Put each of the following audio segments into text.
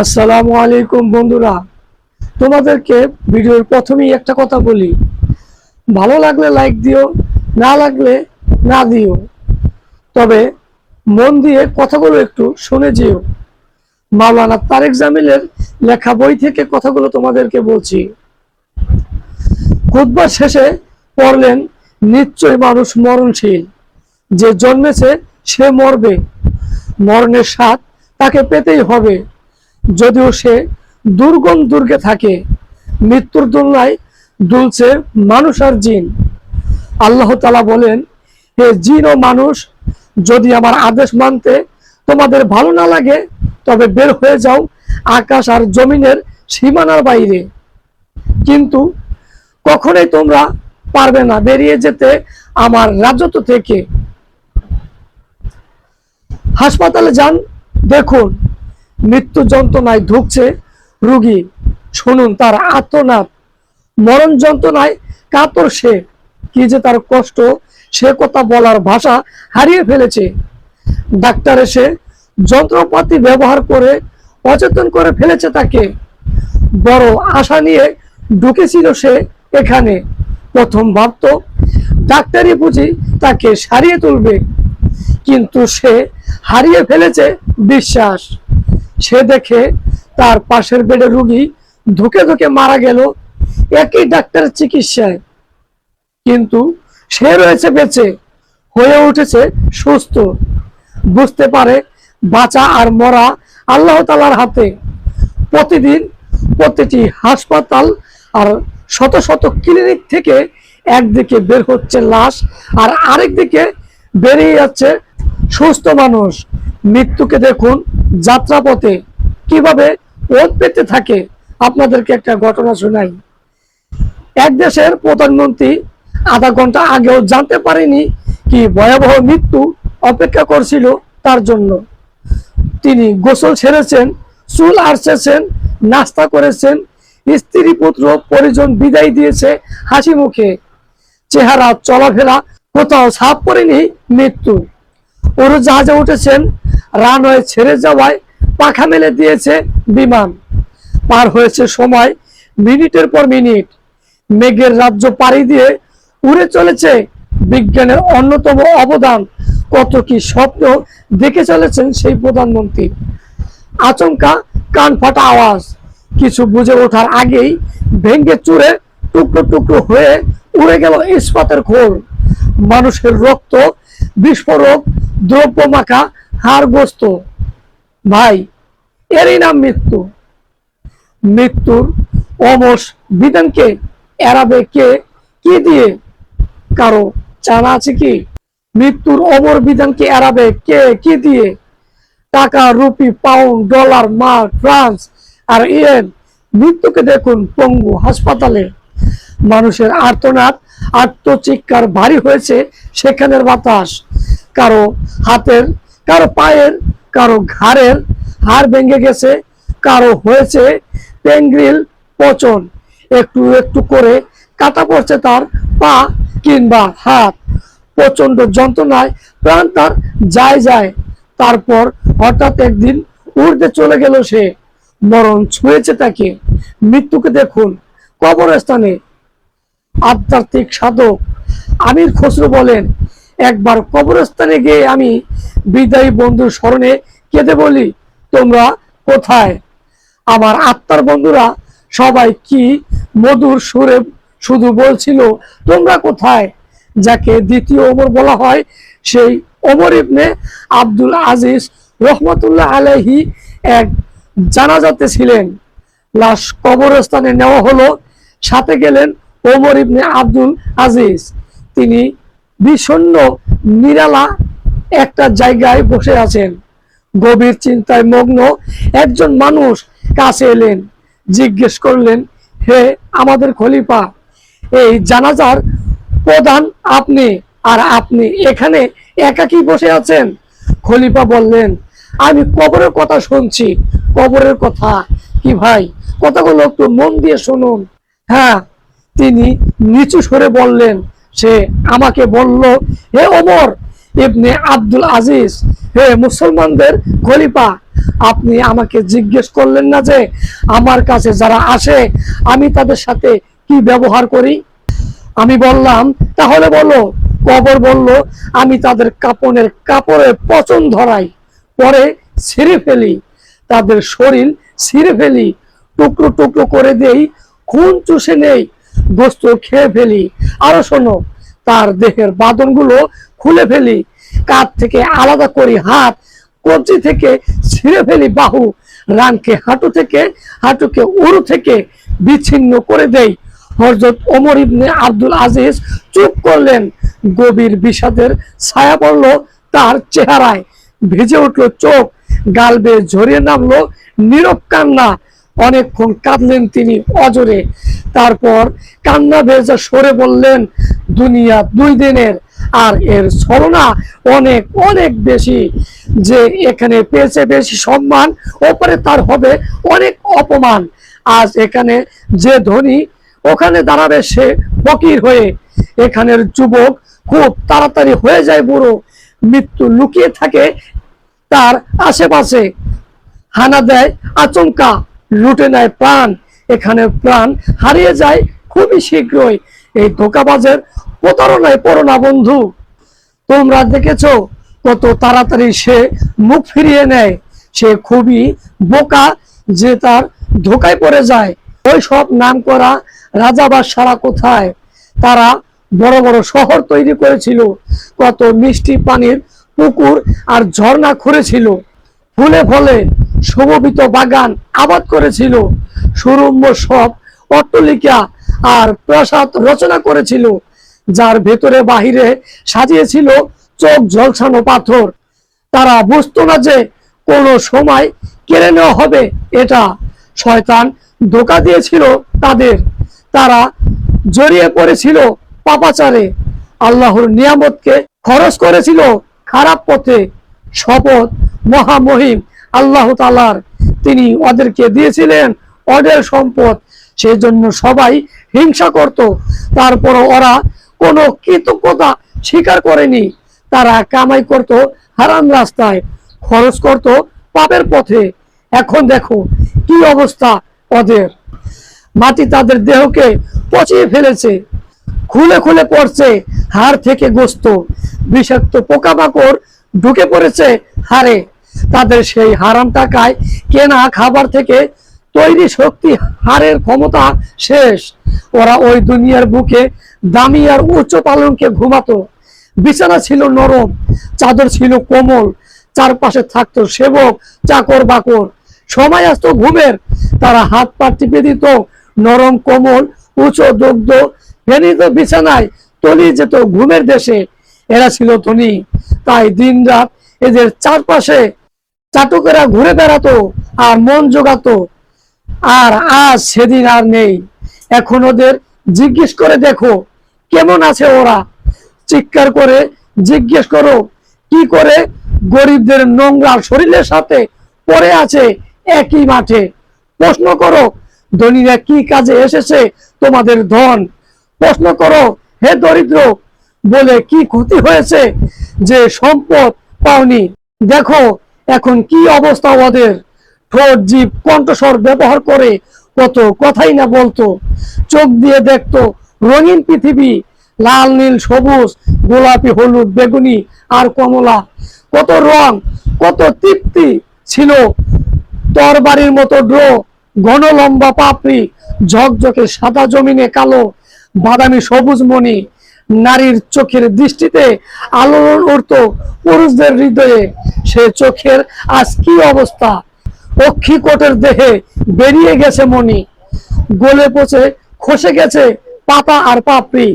আসসালামু আলাইকুম বন্ধুরা। তোমাদেরকে ভিডিওর প্রথমেই একটা কথা বলি। ভালো লাগলে লাইক দিও, না লাগলে না দিও। তবে মন দিয়ে কথাগুলো একটু শুনে যেও। মাওলানা তারেক জামিলের লেখা বই থেকে কথাগুলো তোমাদেরকে বলছি। খুতবার শেষে পড়লেন, নিশ্চয় মানুষ মরণশীল। যে জন্মেছে সে মরবে। মরণের স্বাদ তাকে পেতেই হবে। যদিও সে দুর্গম দুর্গে থাকে, মৃত্যুর দুলনায় দুলছে মানুষ আর জিন। আল্লাহ তালা বলেন, হে জিন ও মানুষ, যদি আমার আদেশ মানতে তোমাদের ভালো না লাগে, তবে বের হয়ে যাও আকাশ আর জমিনের সীমানার বাইরে। কিন্তু কখনোই তোমরা পারবে না বেরিয়ে যেতে আমার রাজত্ব থেকে। হাসপাতালে যান, দেখুন মৃত্যু যন্ত্রণায় ধুকছে রুগী। শুনুন, তার আত্মনাদ মরণ যন্ত্রণায় কাতর সে। কি যে তার কষ্ট, সে কথা বলার ভাষা হারিয়ে ফেলেছে। ডাক্তার এসে যন্ত্রপাতি ব্যবহার করে অচেতন করে ফেলেছে তাকে। বড় আশা নিয়ে ঢুকেছিল সে এখানে। প্রথম ভাবতো ডাক্তারই বুঝি তাকে সারিয়ে তুলবে। কিন্তু সে হারিয়ে ফেলেছে বিশ্বাস। সে দেখে তার পাশের বেডে রুগী ধুকে ধুকে মারা গেল। একই ডাক্তারের চিকিৎসায়। কিন্তু সে রয়েছে বেঁচে, হয়ে উঠেছে সুস্থ। বুঝতে পারে বাঁচা আর মরা আল্লাহ তালার হাতে। প্রতিদিন প্রতিটি হাসপাতাল আর শত শত ক্লিনিক থেকে একদিকে বের হচ্ছে লাশ আর আরেক দিকে বেরিয়ে যাচ্ছে সুস্থ মানুষ। মৃত্যুকে দেখুন যাত্রাপথে কীভাবে ওত পেতে থাকে আপনাদেরকে একটা ঘটনা শোনাই। এক দেশের প্রধানমন্ত্রী আধা ঘণ্টা আগেও জানতে পারেনি কি ভয়াবহ মৃত্যু অপেক্ষা করছিল তার জন্য। তিনি গোসল সেরেছেন, চুল আরছেছেন, নাস্তা করেছেন, স্ত্রী পুত্র পরিজন বিদায় দিয়েছে হাসি মুখে। চেহারা চলাফেরা কোথাও ছাপ পড়েনি মৃত্যু। ওর জাহাজে উঠেছেন রানওয়ে ছেড়ে যাওয়ায় পাখা মেলে দিয়েছে বিমান। পার হয়েছে সময়, মিনিটের পর মিনিট। মেঘের রাজ্য পাড়ি দিয়ে উড়ে চলেছে বিজ্ঞানের অন্যতম অবদান। কত কি স্বপ্ন দেখে চলেছেন সেই প্রধানমন্ত্রী। আচমকা কান ফাটা আওয়াজ। কিছু বুঝে ওঠার আগেই ভেঙ্গে চুরে টুকরো টুকরো হয়ে উড়ে গেল ইস্পাতের খোল। মানুষের রক্ত, বিস্ফোরক দ্রব্য মাখা হাড়গ্রস্ত ভাই, এরই নাম মৃত্যু। মৃত্যুর অমস বিধানকে এড়াবে কে? কি দিয়ে? কারও জানা আছে কি? মৃত্যুর অমর বিধানকে এড়াবে কে? কি দিয়ে? টাকা, rupee, pound, dollar, mark, francs আর ইয়েন। মৃত্যুকে দেখুন পঙ্গু হাসপাতালে। মানুষের আর্তনাদ, আত্মচিৎকার ভারী হয়েছে সেখানের বাতাস। কারও হাতের কারও পায়ের, কারও ঘাড়ের, হাড় ভেঙে গেছে, কারও হয়েছে পেঙ্গ্রিল পচন। একটু একটু করে কাটা পড়ছে তার পা কিংবা হাত। প্রচণ্ড যন্ত্রণায় প্রাণ তার যায় যায়। তারপর হঠাৎ একদিন উড়তে চলে গেল সে। মরণ ছুঁয়েছে তাকে। মৃত্যুকে দেখুন কবরস্থানে। আধ্যাত্মিক সাধক আমির খসরু বলেন, একবার কবরস্থানে গিয়ে আমি বিদায়ী বন্ধুর স্মরণে কেঁদে বলি, তোমরা কোথায়? আমার আত্মার বন্ধুরা, সবাই কি মধুর সুরে শুধু বলছিল, তোমরা কোথায়? যাকে দ্বিতীয় ওমর বলা হয়, সেই ওমর ইবনে আব্দুল আজিজ রহমতুল্লাহ আলাইহি এক জানাজাতে ছিলেন। লাশ কবরস্থানে নেওয়া হলো, সাথে গেলেন ওমর ইবনে আব্দুল আজিজ। তিনি বিষণ্ণ, নিরালা একটা জায়গায় বসে আছেন। গভীর চিন্তায় মগ্ন একজন মানুষ কাছে এলেন, জিজ্ঞেস করলেন, হে আমাদের খলিফা, এই জানাজার প্রধান আপনি আর আপনি এখানে একাকি বসে আছেন? খলিফা বললেন, আমি কবরের কথা শুনছি, কবরের কথা। কি ভাই, কথাগুলো একটু মন দিয়ে শুনুন। হ্যাঁ তিনি নিচু সরে বললেন, সে আমাকে বলল, হে ওমর ইবনে আব্দুল আজিজ। হে মুসলমানদের খলিফা, আপনি আমাকে জিজ্ঞেস করলেন না যে আমার কাছে যারা আসে, আমি তাদের সাথে কি ব্যবহার করি? আমি বললাম, তাহলে বলো। কবর বলল, আমি তাদের কাপনের কাপড়ে পচন ধরাই, পরে ছিঁড়ে ফেলি। তাদের শরীর ছিঁড়ে ফেলি, টুকরো টুকরো করে দেই, খুন চুষে নেই, গোস্ত খেয়ে ফেলি। আরও শোনো, তার দেহের বাদনগুলো খুলে ফেলি কাঠ থেকে আলাদা করি হাত, কবজি থেকে ছিঁড়ে ফেলি বাহু, রানকে হাঁটু থেকে, হাঁটুকে উরু থেকে বিচ্ছিন্ন করে দেই। হযরত ওমর ইবনে আব্দুল আজিজ চুপ করলেন, গভীর বিষাদের ছায়া পড়ল তার চেহারায়, ভিজে উঠল চোখ, গাল বেয়ে ঝরিয়ে নামলো নীরব কান্না। অনেকক্ষণ কাঁদলেন তিনি অজরে। তারপর কান্না ভেজা সরে বললেন, দুনিয়া দুই দিনের আর এর ছলনা অনেক অনেক বেশি যে এখানে পেয়েছে বেশি সম্মান, ওপরে তার হবে অনেক অপমান। আজ এখানে যে ধনী, ওখানে দাঁড়াবে সে ফকির হয়ে। এখানের যুবক খুব তাড়াতাড়ি হয়ে যায় বুড়ো। মৃত্যু লুকিয়ে থাকে তার আশেপাশে। হানা দেয়, আচমকা, লুটে নেয় প্রাণ। এখানে প্রাণ হারিয়ে যায় খুবই শীঘ্রই। এই ধোকাবাজের প্রতারণায় পড়ো না বন্ধু। তোমরা দেখেছ কত তাড়াতাড়ি সে মুখ ফিরিয়ে নেয়। সে খুবই বোকা যে তার ধোকায় পড়ে যায়। ওই সব নাম করা রাজা সারা কোথায়? তারা বড় বড় শহর তৈরি করেছিল। কত মিষ্টি পানির পুকুর আর ঝর্ণা খুঁড়েছিল। ফুলে ফলে শোভিত বাগান আবাদ করেছিল। সুরম্য সব অট্টলিকা আর প্রাসাদ রচনা করেছিল। যার ভেতরে বাহিরে সাজিয়েছিল চোখ ঝলসানো পাথর। তারা বুঝতো না যে কোনো সময় কেড়ে নেওয়া হবে এটা। শয়তান ধোকা দিয়েছিল তাদের। তারা জড়িয়ে পড়েছিল পাপাচারে। আল্লাহর নিয়ামতকে খরচ করেছিল খারাপ পথে। শপথ মহামহিম আল্লাহ তালার তিনি ওদেরকে দিয়েছিলেন অডের সম্পদ। সেই জন্য সবাই হিংসা করত। তারপর ওরা কোনো কৃতজ্ঞতা স্বীকার করেনি। তারা কামাই করত হারাম রাস্তায়, খরচ করত পাপের পথে। এখন দেখো কি অবস্থা ওদের। মাটি তাদের দেহকে পচিয়ে ফেলেছে। খুলে খুলে পড়ছে হাড় থেকে গোস্ত। বিষাক্ত পোকামাকড় ঢুকে পড়েছে হাড়ে। তাদের সেই হারাম টাকায় কেনা খাবার থেকে তৈরি শক্তি হারের ক্ষমতা শেষ। ওরা ওই দুনিয়ার বুকে দামি আর উচ্চ পালনকে ঘুমাতো। বিছানা ছিল নরম, চাদর ছিল কোমল, চারপাশে থাকতো সেবক, চাকর বাকর। সময় আসতো ঘুমের, তারা হাত পা টিপে দিত, নরম, কোমল উঁচু দগ্ধ ফেনিত বিছানায় তলিয়ে যেত ঘুমের দেশে। এরা ছিল ধনী, তাই দিন রাত এদের চারপাশে চাটুকেরা ঘুরে বেড়াতো আর মন জোগাতো। আর আজ সেদিন আর নেই। এখন ওদের জিজ্ঞেস করে দেখো, কেমন আছে ওরা? চিৎকার করে জিজ্ঞেস করো, কি করে গরিবদের নোংরা শরীরের সাথে পড়ে আছে একই মাঠে? প্রশ্ন করো, ধনীরা কি কাজে এসেছে তোমাদের ধন? প্রশ্ন করো, হে দরিদ্র, বলে কি ক্ষতি হয়েছে যে সম্পদ পাওনি? দেখো, এখন কি অবস্থা ওদের? ঠোঁট জীব কণ্ঠস্বর ব্যবহার করে কত কথাই না বলতো। চোখ দিয়ে দেখতো রঙিন পৃথিবী, লাল, নীল, সবুজ, গোলাপি, হলুদ, বেগুনি আর কমলা। কত রং, কত তৃপ্তি ছিল। তরবারির মতো ড্রো, ঘন লম্বা পাপড়ি, ঝকঝকে সাদা জমিনে কালো, বাদামি সবুজ মণি। নারীর চোখের দৃষ্টিতে আলোড়ন উঠত পুরুষদের হৃদয়ে। সে চোখের আজ কি অবস্থা? অক্ষিকোটের দেহে বেরিয়ে গেছে মণি। গলে পচে, খসে গেছে পাতা আর পাপড়ি।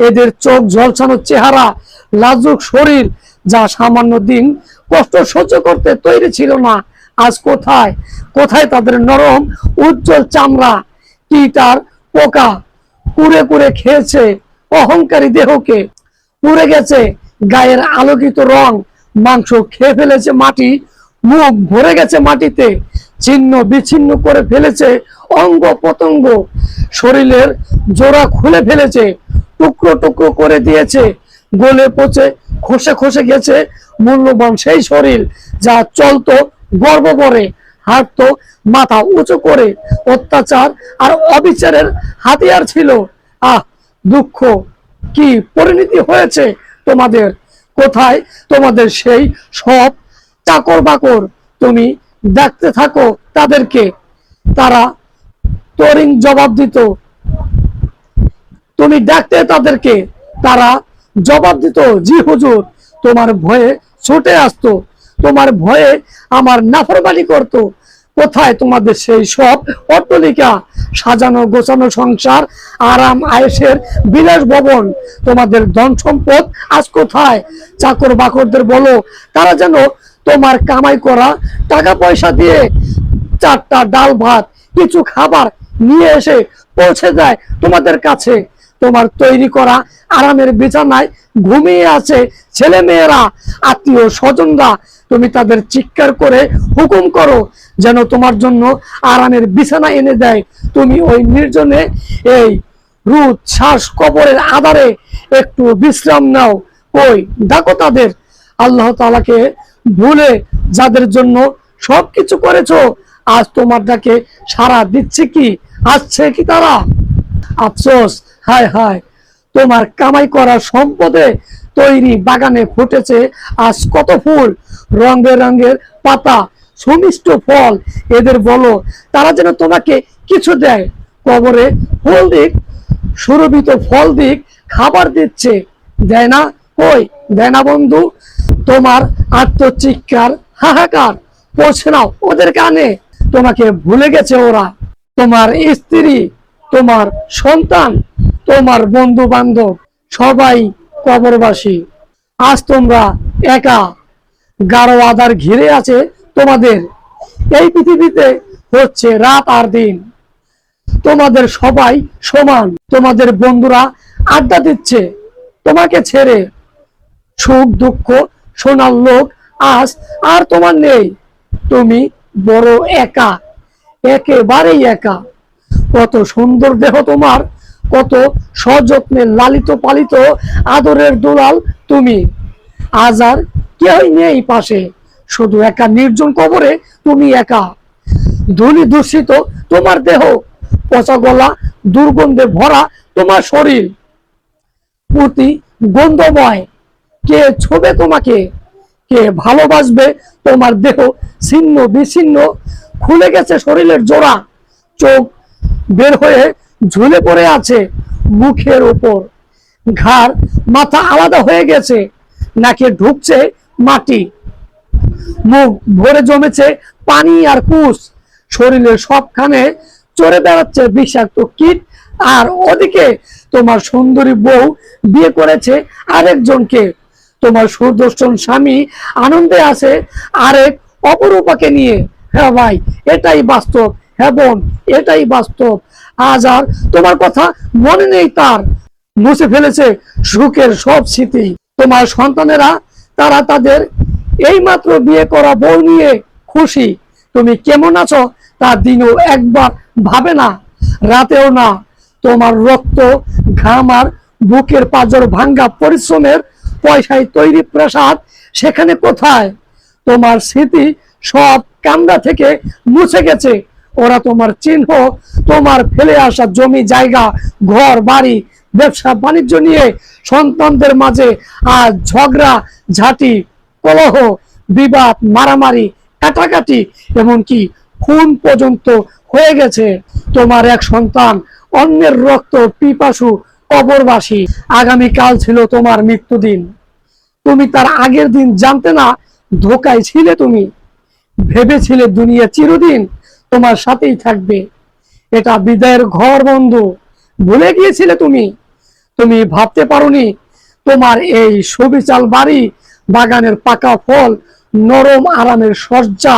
এদের চোখ ঝলসানো চেহারা, লাজুক শরীর যা সামান্য দিন কষ্ট সহ্য করতে তৈরি ছিল না। আজ কোথায়? কোথায় তাদের নরম, উজ্জ্বল চামড়া? তার পোকা? কুড়ে কুড়ে খেয়েছে অহংকারী দেহকে। পুড়ে গেছে গায়ের আলোকিত রং। মাংস খেয়ে ফেলেছে মাটি মুখ ভরে গেছে মাটিতে, ছিন্ন বিচ্ছিন্ন করে ফেলেছে, অঙ্গ পতঙ্গ শরীরের জোড়া খুলে ফেলেছে, টুকরো টুকরো করে দিয়েছে, গলে পচে, খসে খসে গেছে, মূল্যবান সেই শরীর যা চলতো, গর্ব করে, হাঁটতো, মাথা উঁচু করে, অত্যাচার আর অবিচারের হাতিয়ার ছিল। আহ, দুঃখ, কি পরিণতি হয়েছে তোমাদের? কোথায় তোমাদের সেই সব চাকর বাকর তুমি দেখতে থাকো তাদেরকে। তারা তরিং জবাব দিত। তুমি ডাকতে তাদেরকে। তারা জবাব দিত, জি হুজুর, তোমার ভয়ে ছুটে আসতো। তোমার ভয়ে আমার নাফরমানি করত। কোথায় তোমাদের সেই সব অট্টলিকা? সাজানো গোছানো সংসার, আরাম আয়েসের বিলাস ভবন। তোমাদের ধন সম্পদ আজ কোথায়? চাকর বাকরদের বলো, তারা যেন তোমার কামাই করা, টাকা পয়সা দিয়ে চারটা ডাল ভাত, কিছু খাবার নিয়ে এসে পৌঁছে যায় তোমাদের কাছে। তোমার তৈরি করা আরামের বিছানায় ঘুমিয়ে আছে ছেলে মেয়েরা আত্মীয় স্বজনরা। তুমি তাদের চিৎকার করে হুকুম করো যেন তোমার জন্য আরামের বিছানা এনে দেয়। তুমি ওই নির্জনে এই রুদ শ্বাস কবরের আধারে একটু বিশ্রাম নাও। ওই ডাকো তাদের আল্লাহ তালাকে ভুলে যাদের জন্য সবকিছু করেছ, আজ তোমার ডাকে সারা দিচ্ছে কি? আসছে কি তারা? আফসোস, হায় হায়, তোমার কামাই করা সম্পদে তৈরি বাগানে ফুটেছে আজ কত ফুল? রং বেরঙের পাতা, সুমিষ্ট ফল, এদের বলো, তারা যেন তোমাকে কিছু দেয়। কবরে ফুল দিক, সুরভিত ফল দিক, খাবার দিচ্ছে। দেয় না? কই? দেয় না বন্ধু? তোমার আত্মচিৎকার হাহাকার পৌঁছে নাও ওদের কানে। তোমাকে ভুলে গেছে ওরা। তোমার স্ত্রী, তোমার সন্তান, তোমার বন্ধু বান্ধব সবাই কবরবাসী। আজ তোমরা একা। গাঢ় আধার ঘিরে আছে তোমাদের। এই পৃথিবীতে হচ্ছে রাত আর দিন। তোমাদের সবাই সমান। তোমাদের বন্ধুরা আড্ডা দিচ্ছে। তোমাকে ছেড়ে সুখ দুঃখ শোনার লোক আজ আর তোমার নেই। তুমি বড় একা, একেবারেই একা। কত সুন্দর দেহ তোমার, কত সযত্নে লালিত পালিত আদরের দুলাল তুমি। আজ আর কেউই নেই পাশে, শুধু একা নির্জন কবরে তুমি একা। ধুলি দূষিত তোমার দেহ, পচা গলা দুর্গন্ধে ভরা তোমার শরীর। প্রতি গন্ধময় কে ছোবে তোমাকে? কে ভালোবাসবে তোমার দেহ? ছিন্ন, বিচ্ছিন্ন, খুলে গেছে শরীরের জোড়া। চোখ বের হয়ে ঝুলে পড়ে আছে মুখের ওপর ঘাড়, মাথা আলাদা হয়ে গেছে, নাকে ঢুকছে মাটি। মুখ ভরে জমেছে পানি আর কুশ। শরীরের সবখানে চড়ে বেড়াচ্ছে বিষাক্ত কীট। আর ওদিকে তোমার সুন্দরী বউ বিয়ে করেছে আরেকজনকে। তোমার সুদর্শন স্বামী আনন্দে আছে। আরেক অপরূপাকে নিয়ে হ্যাঁ ভাই, এটাই বাস্তব হ্যাঁ বোন, এটাই বাস্তব। আজ আর তোমার কথা মনে নেই তার। মুছে ফেলেছে সুখের সব স্মৃতি। তোমার সন্তানেরা, তারা তাদের এই মাত্র বিয়ে করা বউ নিয়ে খুশি। তুমি কেমন আছো তা দিনও একবার ভাবে না, রাতেও না। তোমার রক্ত ঘাম আর বুকের পাজর ভাঙ্গা পরিশ্রমের পয়সায় তৈরি প্রাসাদ সেখানে কোথায়? তোমার স্মৃতি সব কামরা থেকে মুছে গেছে। ওরা তোমার চিহ্ন, তোমার ফেলে আসা জমি, জায়গা, ঘর, বাড়ি, ব্যবসা, বাণিজ্য নিয়ে সন্তানদের মাঝে আজ ঝগড়া, ঝাঁটি, কলহ, বিবাদ, মারামারি, কাটাকাটি, এমনকি খুন পর্যন্ত হয়ে গেছে। তোমার এক সন্তান, অন্যের রক্ত পিপাসু কবরবাসী। আগামীকাল ছিল তোমার মৃত্যুদিন। তুমি তার আগের দিন জানতে না, ধোকায় ছিলে তুমি। ভেবেছিলে দুনিয়া চিরদিন তোমার সাথেই থাকবে। এটা বিদায়ের ঘর বন্ধু। ভুলে গিয়েছিলে তুমি? তুমি ভাবতে পারোনি তোমার এই সবিচাল বাড়ি, বাগানের পাকা ফল, নরম আরামের সজ্জা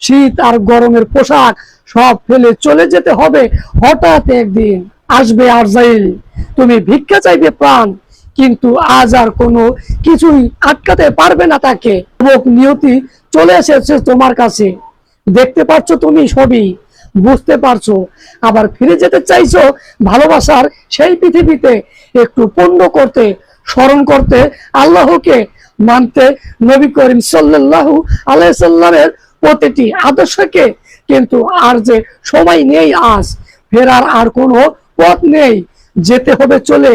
শীত আর গরমের পোশাক, সব ফেলে চলে যেতে হবে হঠাৎ একদিন। আসবে আরজাইল। তুমি ভিক্ষা চাইবে প্রাণ। কিন্তু আজ আর কোনো কিছুই আটকাতে পারবে না তাকে। লোক নিয়তি চলে এসেছে তোমার কাছে। দেখতে পাচ্ছ তুমি সবই, বুঝতে পারছ। আবার ফিরে যেতে চাইছো ভালোবাসার সেই পৃথিবীতে, একটু পূর্ণ করতে, স্মরণ করতে আল্লাহকে মানতে নবী করিম সাল্লাল্লাহু আলাইহি সাল্লামের প্রতিটি আদর্শকে কিন্তু আর যে সময় নেই আজ, ফেরার আর কোনো পথ নেই। যেতে হবে চলে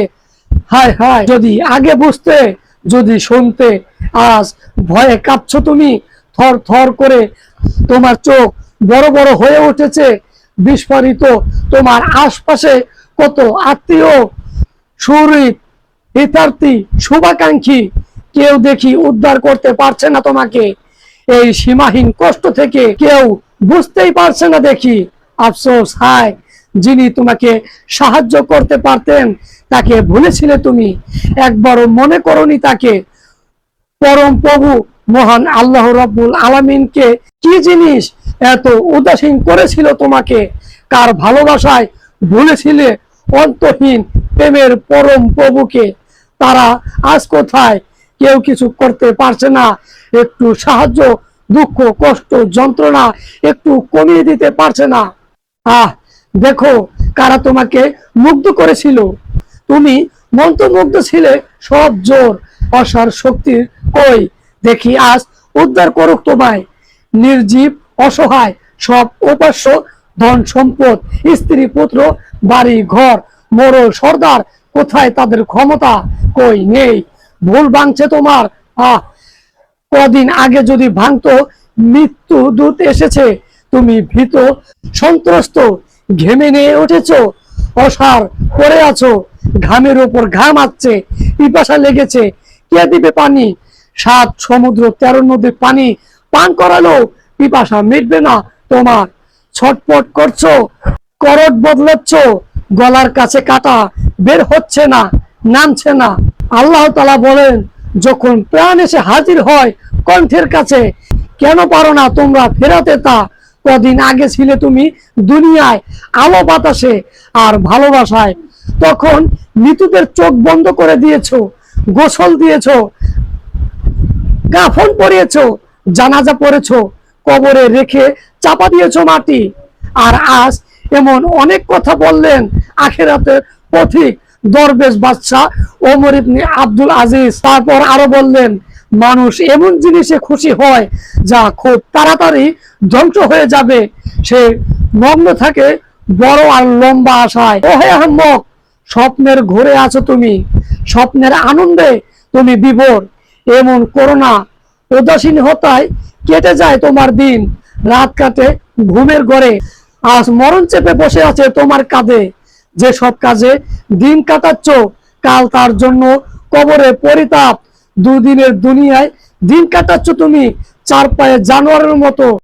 হায় হায়, যদি আগে বুঝতে, যদি শুনতে, আজ ভয়ে কাঁপছো তুমি, থর থর করে তোমার চোখ বড় বড় হয়ে উঠেছে, বিস্ফোরিত তোমার আশপাশে কত আত্মীয় সুরিত হিতার্থী, শুভাকাঙ্ক্ষী, কেউ দেখি উদ্ধার করতে পারছে না তোমাকে। এই সীমাহীন কষ্ট থেকে কেউ বুঝতেই পারছে না দেখি। আফসোস, হায় যিনি তোমাকে সাহায্য করতে পারতেন, তাকে ভুলেছিলে তুমি। একবারও মনে করনি তাকে। পরম প্রভু, মহান আল্লাহ রব্বুল আলামিনকে কি জিনিস এত উদাসীন করেছিল তোমাকে? কার ভালোবাসায় ভুলেছিলে অন্তহীন প্রেমের পরম প্রভুকে? তারা আজ কোথায়? কেউ কিছু করতে পারছে না। একটু সাহায্য, দুঃখ, কষ্ট, যন্ত্রণা একটু কমিয়ে দিতে পারছে না। আহ দেখো কারা তোমাকে মুগ্ধ করেছিল। তুমি মন্ত্রমুগ্ধ ছিলে সব জোর, অসার শক্তির কই। দেখি আজ উদ্ধার করুক তোমায়। নির্জীব, অসহায়, সব উপাস্য, ধন সম্পদ, স্ত্রী, পুত্র, বাড়ি, ঘর মোড় সর্দার, কোথায় তাদের ক্ষমতা? কই নেই। ভুল ভাঙছে তোমার। আহ, কদিন আগে যদি ভাঙতো, মৃত্যু দূত এসেছে। তুমি ভীত, সন্ত্রস্ত ঘেমে নিয়ে উঠেছো? অসার, পড়ে আছো। ঘামের ওপর ঘাম আসছে পিপাসা লেগেছে। কে দিবে পানি? সাত, সমুদ্র তেরো নদীর পানি পান করালো। পিপাসা মিটবে না তোমার। ছটপট করছ, করট বদলাচ্ছ। গলার কাছে কাটা বের হচ্ছে না, নামছে না। আল্লাহ তালা বলেন, যখন প্রাণ এসে হাজির হয় কণ্ঠের কাছে, কেন পারো না তোমরা ফেরাতে তা? কদিন আগে ছিলে তুমি দুনিয়ায়, আলো বাতাসে আর ভালোবাসায়। তখন মৃতদের চোখ বন্ধ করে দিয়েছ, গোসল দিয়েছ গাফন পরিয়েছো, জানাজা পড়েছো, কবরে রেখে চাপা দিয়েছ মাটি। আর আজ এমন অনেক কথা বললেন আখেরাতের পথিক দরবেশ বাদশাহ ওমর ইবনে আব্দুল আজিজ। তারপর আরও বললেন মানুষ এমন জিনিসে খুশি হয় যা খুব তাড়াতাড়ি ধ্বংস হয়ে যাবে। সে মগ্ন থাকে বড় আর লম্বা আশায়। ও হে আহম্মক, স্বপ্নের ঘুরে আছো তুমি। স্বপ্নের আনন্দে তুমি বিভোর। এমন করোনা উদাসীন হতায় কেটে যায় তোমার দিন। রাত কাটে ঘুমের ঘরে। আজ মরণ চেপে বসে আছে তোমার কাঁধে। যে সব কাজে দিন কাটাচ্ছ, কাল তার জন্য কবরে পরিতাপ। দুদিনের দুনিয়ায় দিন কাটাচ্ছ তুমি চার পায়ে জানোয়ারের মতো।